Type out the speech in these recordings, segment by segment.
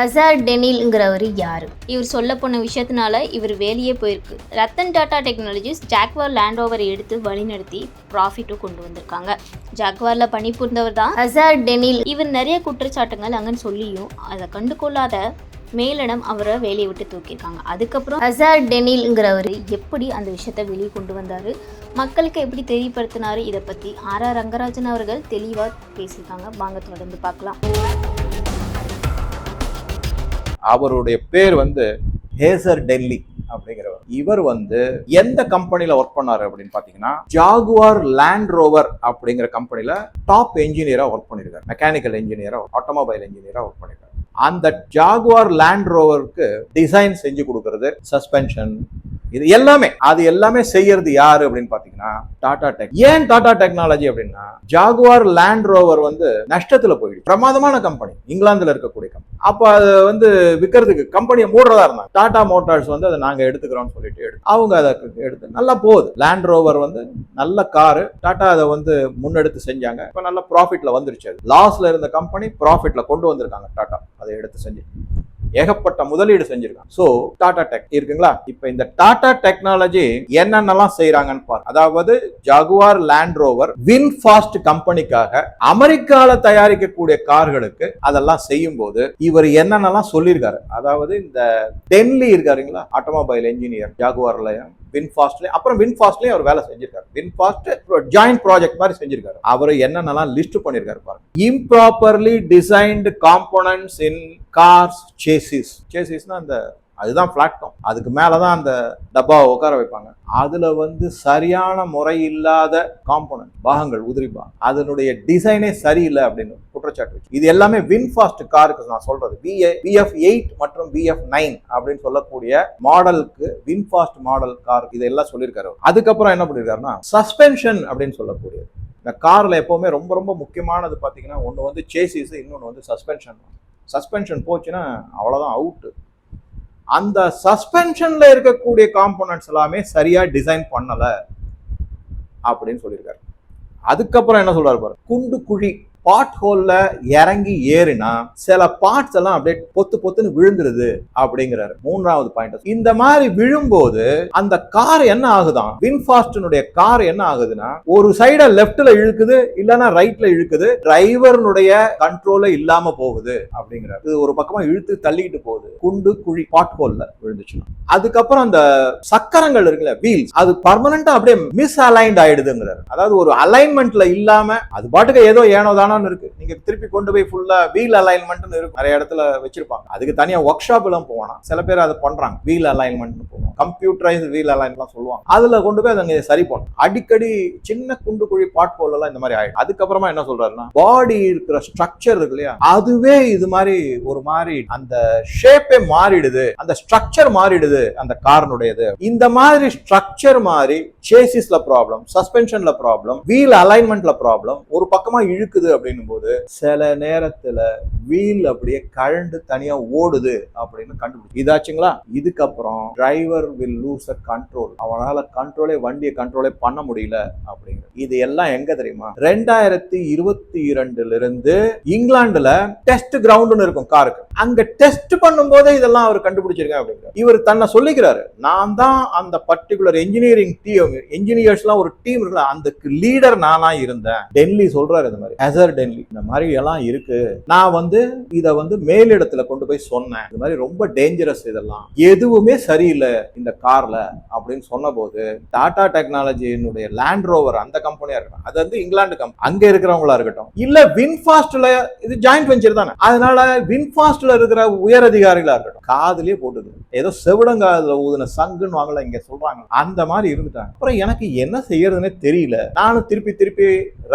அசார் டெனில்ங்கிறவர் யார்? இவர் சொல்ல போன விஷயத்தினால இவர் வேலையே போயிருக்கு. Ratan Tata technologies Jaguar Land ஓவரை எடுத்து வழிநடத்தி ப்ராஃபிட்டும் கொண்டு வந்திருக்காங்க. ஜாக்வாரில் பணிபுரிந்தவர் தான் அசார் டெனில். இவர் நிறைய குற்றச்சாட்டுங்கள் அங்கன்னு சொல்லியும் அதை கண்டுகொள்ளாத மேலிடம் அவரை வேலையை விட்டு தூக்கியிருக்காங்க. அதுக்கப்புறம் அசார் டெனில்ங்கிறவர் எப்படி அந்த விஷயத்தை வெளியே கொண்டு வந்தார்? மக்களுக்கு எப்படி தெரியப்படுத்தினார்? இதை பற்றி ஆர் ஆர் ரங்கராஜன் அவர்கள் தெளிவாக பேசியிருக்காங்க. வாங்க தொடர்ந்து பார்க்கலாம். அவருடைய பேர் வந்து ஹேசர் டெல்லி அப்படிங்கிறவர். இவர் வந்து எந்த கம்பெனில ஒர்க் பண்ணாரு அப்படின்னு பாத்தீங்கன்னா ஜாகுவார் லேண்ட் ரோவர் அப்படிங்கிற கம்பெனில டாப் என்ஜினியரா ஒர்க் பண்ணிருக்காரு. மெக்கானிக்கல் இன்ஜினியரா ஆட்டோமொபைல் இன்ஜினியரா ஒர்க் பண்ணிருக்காரு. அந்த ஜாகுவார் லேண்ட் ரோவருக்கு டிசைன் செஞ்சு கொடுக்கறது சஸ்பென்ஷன் இது எல்லாமே. அது எல்லாமே செய்யறது யாரு அப்படின்னு பாத்தீங்கன்னா டாடா டெக் ஏன் டாடா டெக்னாலஜி அப்படின்னா ஜாகுவார் லேண்ட் ரோவர் வந்து நஷ்டத்துல போயிடுச்சு. பிரமாதமான கம்பெனி இங்கிலாந்துல இருக்கக்கூடிய அப்போ அது வந்து விற்கிறதுக்கு கம்பெனியை மூடுறதா இருந்தாங்க. டாடா மோட்டார்ஸ் வந்து அதை நாங்கள் எடுத்துக்கிறோம்னு சொல்லிட்டு எடுத்து அவங்க அதை எடுத்து நல்லா போகுது. லேண்ட் ரோவர் வந்து நல்ல காரு டாடா அதை வந்து முன்னெடுத்து செஞ்சாங்க. இப்போ நல்ல ப்ராஃபிட்டில் வந்துருச்சு அது. லாஸில் இருந்த கம்பெனி ப்ராஃபிட்டில் கொண்டு வந்திருக்காங்க டாடா அதை எடுத்து செஞ்சு. ஏகப்பட்ட முதலீடு செஞ்சிருக்காங்க. சோ டாடா டெக் இருக்குங்களா? இப்ப இந்த டாடா டெக்னாலஜி என்னென்னலாம் செய்யறாங்கன்னு பாரு. அதாவது Jaguar Land Rover VinFast கம்பெனிக்காக அமெரிக்கால தயாரிக்கக்கூடிய கார்களுக்கு அதெல்லாம் செய்யும் போது இவர் என்னென்னலாம் சொல்லியிருக்காரு? அதாவது இந்த டென்லி இருக்காருங்களா? ஆட்டோமொபைல் இன்ஜினியர் ஜாகுவார்லயும் வின்ஃபாஸ்ட்லேயும் அப்புறம் வின்ஃபாஸ்ட்லேயும் அவர் வேலை செஞ்சிருக்காரு. வின்ஃபாஸ்ட் ஜாயிண்ட் ப்ராஜெக்ட் மாதிரி செஞ்சிருக்காரு. அவர் என்னென்னலாம் லிஸ்ட் பண்ணியிருக்காரு பாருங்க. Improperly designed components in cars chassis சேசிஸ்னா அந்த அதுதான் பிளாட்ஃபார்ம் அதுக்கு மேலே தான் அந்த டப்பாவை உட்கார வைப்பாங்க. அதில் வந்து சரியான முறை இல்லாத காம்போனன்ட் பாகங்கள் உதிரி பாகம். அதனுடைய டிசைனே சரியில்லை அப்படின்னு குற்றச்சாட்டு வச்சு. இது எல்லாமே வின்ஃபாஸ்ட் காருக்கு நான் சொல்றது. பிஏ பிஎஃப் எயிட் மற்றும் பிஎஃப் நைன் அப்படின்னு சொல்லக்கூடிய மாடலுக்கு வின்ஃபாஸ்ட் மாடல் கார் இதெல்லாம் சொல்லியிருக்காரு அதுக்கப்புறம் என்ன பண்ணியிருக்காருன்னா சஸ்பென்ஷன் அப்படின்னு சொல்லக்கூடியது. இந்த காரில் எப்போவுமே ரொம்ப ரொம்ப முக்கியமானது பார்த்தீங்கன்னா ஒன்று வந்து சேசிஸ் இன்னொன்று வந்து சஸ்பென்ஷன் சஸ்பென்ஷன் போச்சுன்னா அவ்வளோதான் அவுட்டு அந்த சஸ்பென்ஷன்ல இருக்கக்கூடிய காம்போனன்ட்ஸ் எல்லாமே சரியா டிசைன் பண்ணல அப்படின்னு சொல்லியிருக்காரு. அதுக்கப்புறம் என்ன சொல்றாரு பாரு? குண்டு குழி. பாட் ஹோல்ல இறங்கி ஏறினா சில பார்ட்ஸ் எல்லாம் அப்படியே பொத்து பொத்துன்னு விழுந்துருது அப்படிங்கிறாரு. மூன்றாவது பாயிண்ட் இந்த மாதிரி விழும்போது அந்த கார் என்ன ஆகுதான்? வின்ஃபாஸ்டினுடைய கார் என்ன ஆகுதுன்னா ஒரு சைட லெப்ட்ல இழுக்குது இல்லைன்னா ரைட்ல இழுக்குது டிரைவருடைய கண்ட்ரோல இல்லாம போகுது அப்படிங்கிறாரு. இது ஒரு பக்கமா இழுத்து தள்ளிக்கிட்டு போகுது. குண்டு குழி பாட் ஹோல்ல விழுந்துச்சுன்னா. அதுக்கப்புறம் அந்த சக்கரங்கள் இருக்குல்ல வீல்ஸ் அது பர்மனண்டா அப்படியே மிஸ் அலைன்ட் ஆயிடுதுங்கிறார். அதாவது ஒரு அலைன்மெண்ட்ல இல்லாம அது பாட்டுக்கு ஏதோ ஏனோ தானோன்னு இருக்கு. நீங்க திருப்பி கொண்டு போய் ஃபுல்லா வீல் அலைன்மெண்ட்னு இருக்கு. நிறைய இடத்துல வச்சிருப்பாங்க. அதுக்கு தனியா ஒர்க் ஷாப் எல்லாம் போவானா சில பேர் அதை பண்றாங்க. வீல் அலைன்மெண்ட்னு போவாங்க கம்ப்யூட்டரைஸ் வீல் அலைன்லாம் சொல்லுவாங்க. அதுல கொண்டு போய் அதை சரி பண்ணணும். அடிக்கடி சின்ன குண்டு குழி பாட் போல் எல்லாம் இந்த மாதிரி ஆயிடும். அதுக்கப்புறமா என்ன சொல்றாருன்னா பாடி இருக்கிற ஸ்ட்ரக்சர் இருக்கு இல்லையா? அதுவே இது மாதிரி ஒரு மாதிரி அந்த ஷேப்பே மாறிடுது. அந்த ஸ்ட்ரக்சர் மாறிடுது. அந்த காரனுடையது. இந்த மாதிரி ஸ்ட்ரக்சர் மாதிரி சேசிஸ்ல ப்ராப்ளம் சஸ்பென்ஷன்ல ப்ராப்ளம் வீல் அலைன்மெண்ட்ல ப்ராப்ளம் ஒரு பக்கமா இழுக்குது அப்படின்னும் போது சில நேரத்துல வீல் அப்படியே கழண்டு தனியா ஓடுது அப்படின்னு கண்டுபிடிச்சு. இதாச்சுங்களா? இதுக்கப்புறம் driver will lose a control அவனால கண்ட்ரோலே வண்டியை கண்ட்ரோலே பண்ண முடியல அப்படிங்கிற இது எல்லாம் எங்க தெரியுமா? ரெண்டாயிரத்தி இருபத்தி இரண்டுல இருந்து இங்கிலாந்துல டெஸ்ட் கிரவுண்டுன்னு இருக்கும் காருக்கு அங்க டெஸ்ட் பண்ணும்போதே இதெல்லாம் அவர் கண்டுபிடிச்சிருக்கேன் அப்படிங்கிற இவர் தன்னை சொல்லிக்கிறாரு நான் தான் அந்த பர்டிகுலர் இன்ஜினியரிங் டீம் இன்ஜினியர்ஸ்லாம் ஒரு டீம் இருக்குல்ல அதுக்கு லீடர் நானா இருந்தேன். டெல்லி சொல்றாரு இந்த மாதிரி ஹெசர் டெல்லி இந்த மாதிரி எல்லாம் இருக்கு. நான் வந்து இதை வந்து மேலிடத்துல கொண்டு போய் சொன்னேன். இந்த மாதிரி ரொம்ப டேஞ்சரஸ் இதெல்லாம். எதுவுமே சரியில்லை. இந்த கார்ல அப்படின்னு சொன்னபோது டாடா டெக்னாலஜியினுடைய லேண்ட் ரோவர் அந்த கம்பெனியா இருக்கட்டும். அது வந்து இங்கிலாந்து கம்பெனி அங்க இருக்கிறவங்களா இருக்கட்டும். இல்ல வின்ஃபாஸ்ட்ல இது ஜாயிண்ட் வெஞ்சர் தானே. அதனால வின்ஃபாஸ்ட்ல இருக்கிற உயர் அதிகாரிகளா இருக்கட்டும். காதலே போட்டுது ஏதோ செவிடங்காதுல ஊதுன சங்குன்னு வாங்கல இங்க சொல்றாங்க. அந்த மாதிரி இருந்துட்டாங்க. அப்புறம் எனக்கு என்ன செய்யறதுன்னே தெரியல. நானும் திருப்பி திருப்பி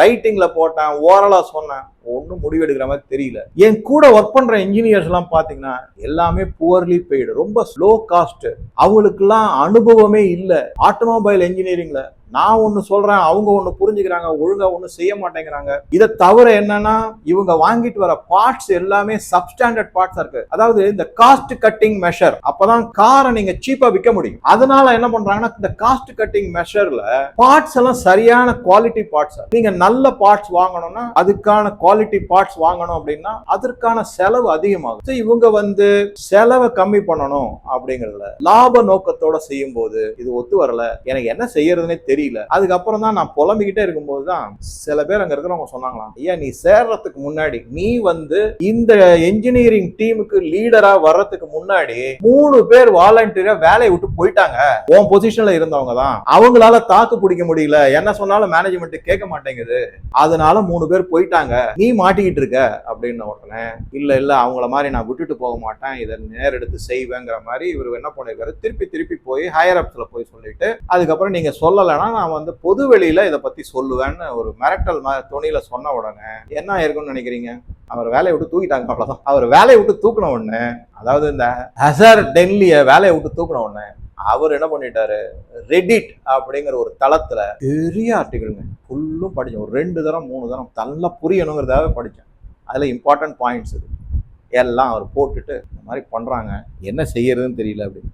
ரைட்டிங்ல போட்டேன் ஓரலா சொன்னேன். ஒன்றும் முடிவெடுக்கிற மாதிரி தெரியல. என் கூட ஒர்க் பண்ற இன்ஜினியர்ஸ் எல்லாம் பாத்தீங்கன்னா எல்லாமே புவர்லி பெய்டு ரொம்ப ஸ்லோ காஸ்ட் அவங்களுக்கெல்லாம் அனுபவமே இல்லை. ஆட்டோமொபைல் இன்ஜினியரிங்ல நான் ஒன்று சொல்கிறேன் அவங்க ஒன்று புரிஞ்சுக்கிறாங்க ஒழுங்காக ஒன்றும் செய்ய மாட்டேங்கிறாங்க. இதை தவிர என்னன்னா இவங்க வாங்கிட்டு வர பார்ட்ஸ் எல்லாமே சப்ஸ்டாண்டர்ட் பார்ட்ஸாக இருக்கு. அதாவது இந்த காஸ்ட் கட்டிங் மெஷர் அப்பதான் காரை நீங்க சீப்பா விற்க முடியும். அதனால என்ன பண்றாங்கன்னா இந்த காஸ்ட் கட்டிங் மெஷர்ல பார்ட்ஸ் எல்லாம் சரியான குவாலிட்டி பார்ட்ஸ் நீங்க நல்ல பார்ட்ஸ் வாங்கணும்னா அதுக்கான குவாலிட்டி பார்ட்ஸ் வாங்கணும் அப்படின்னா அதற்கான செலவு அதிகமாகும். இவங்க வந்து செலவை கம்மி பண்ணணும் அப்படிங்கறதுல லாப நோக்கத்தோட செய்யும் போது இது ஒத்து வரல. எனக்கு என்ன செய்யறதுனே தெரியல. அதுக்கப்புறம் தான் நான் புலம்பிக்கிட்டே இருக்கும்போது தான் சில பேர் அங்க இருக்கிறவங்க சொன்னாங்களாம் ஐயா நீ சேர்றதுக்கு முன்னாடி நீ வந்து இந்த என்ஜினியரிங் டீமுக்கு லீடரா வர்றதுக்கு முன்னாடி மூணு பேர் வாலண்டியரா வேலையை விட்டு போயிட்டாங்க. உன் பொசிஷன்ல இருந்தவங்க தான். அவங்களால தாக்கு பிடிக்க முடியல. என்ன சொன்னாலும் மேனேஜ்மெண்ட் கேட்க மாட்டேங்குது. அதனால மூணு பேர் போயிட்டாங்க. நீ மாட்டிக்கிட்டு இருக்க. அப்படின்னு உடனே இல்ல இல்ல அவங்கள மாதிரி நான் விட்டுட்டு போக மாட்டேன். இதை நேரெடுத்து செய்வேங்கிற மாதிரி இவர் என்ன பண்ணிருக்காரு திருப்பி திருப்பி போய் ஹையர் அப்ஸ்ல போய் சொல்லிட்டு அதுக்கப்புறம் நீங்க சொல்லலைன்னா நான் வந்து பொது வெளியில இதை பத்தி சொல்லுவேன்னு ஒரு மிரட்டல் மாதிரி துணியில சொன்ன உடனே என்ன ஆயிருக்கும்னு நினைக்கிறீங்க? அவர் வேலையை விட்டு தூக்கிட்டாங்க அவ்வளோதான் அவர் வேலையை விட்டு தூக்கின உடனே அதாவது இந்த ஹசர் டெல்லிய வேலையை விட்டு தூக்கின உடனே அவர் என்ன பண்ணிட்டாரு? ரெடிட் அப்படிங்கிற ஒரு தளத்துல பெரிய ஆர்டிகிள்ங்க. ஃபுல்லும் படித்தேன் ஒரு ரெண்டு தரம் மூணு தரம் நல்லா புரியணுங்கிறதாவே படித்தேன் அதில் இம்பார்ட்டன்ட் பாயிண்ட்ஸ் இது எல்லாம் அவர் போட்டுட்டு இந்த மாதிரி பண்ணுறாங்க என்ன செய்யறதுன்னு தெரியல அப்படின்னு.